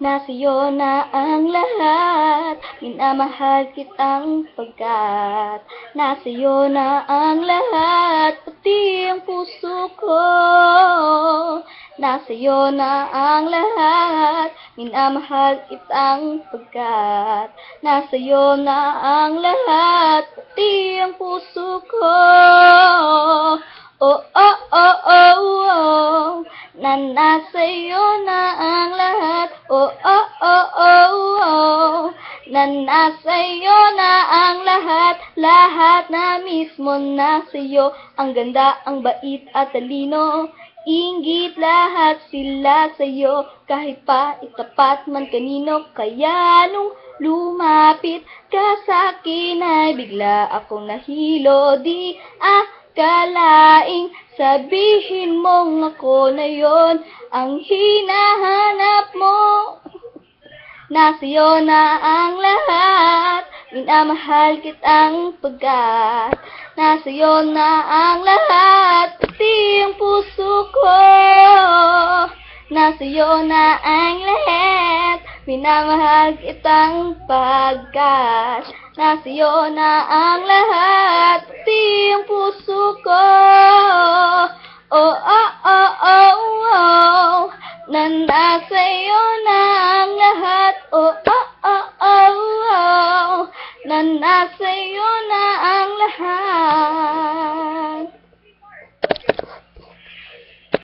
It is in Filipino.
Nasiyo na ang lahat Minamahal kitang pagkat. Nasiyo na ang lahat Pati ang puso ko. Nasiyo na ang lahat Minamahal kitang pagkat. Nasa'yo na ang lahat Pati ang puso ko Na nasa'yo na ang lahat. Oh, oh, oh, oh, oh Na nasa'yo na ang lahat. Lahat na mismo nasa'yo. Ang ganda, ang bait at talino. Inggit lahat sila sa'yo. Kahit pa itapat man kanino Kaya nung lumapit ka sa'kin Ay bigla akong nahilo. Di akalaing sabihin mong ako na yon Ang hinahanap mo. Nasa'yo na ang lahat Minamahal kitang pagkat. Nasa'yo na ang lahat Pati ang puso ko. Nasa'yo na ang lahat Minamahal kitang pagkat. Nasa'yo na ang lahat Pati sa'yo na ang lahat, oh, oh, oh, oh, oh, na nasa'yo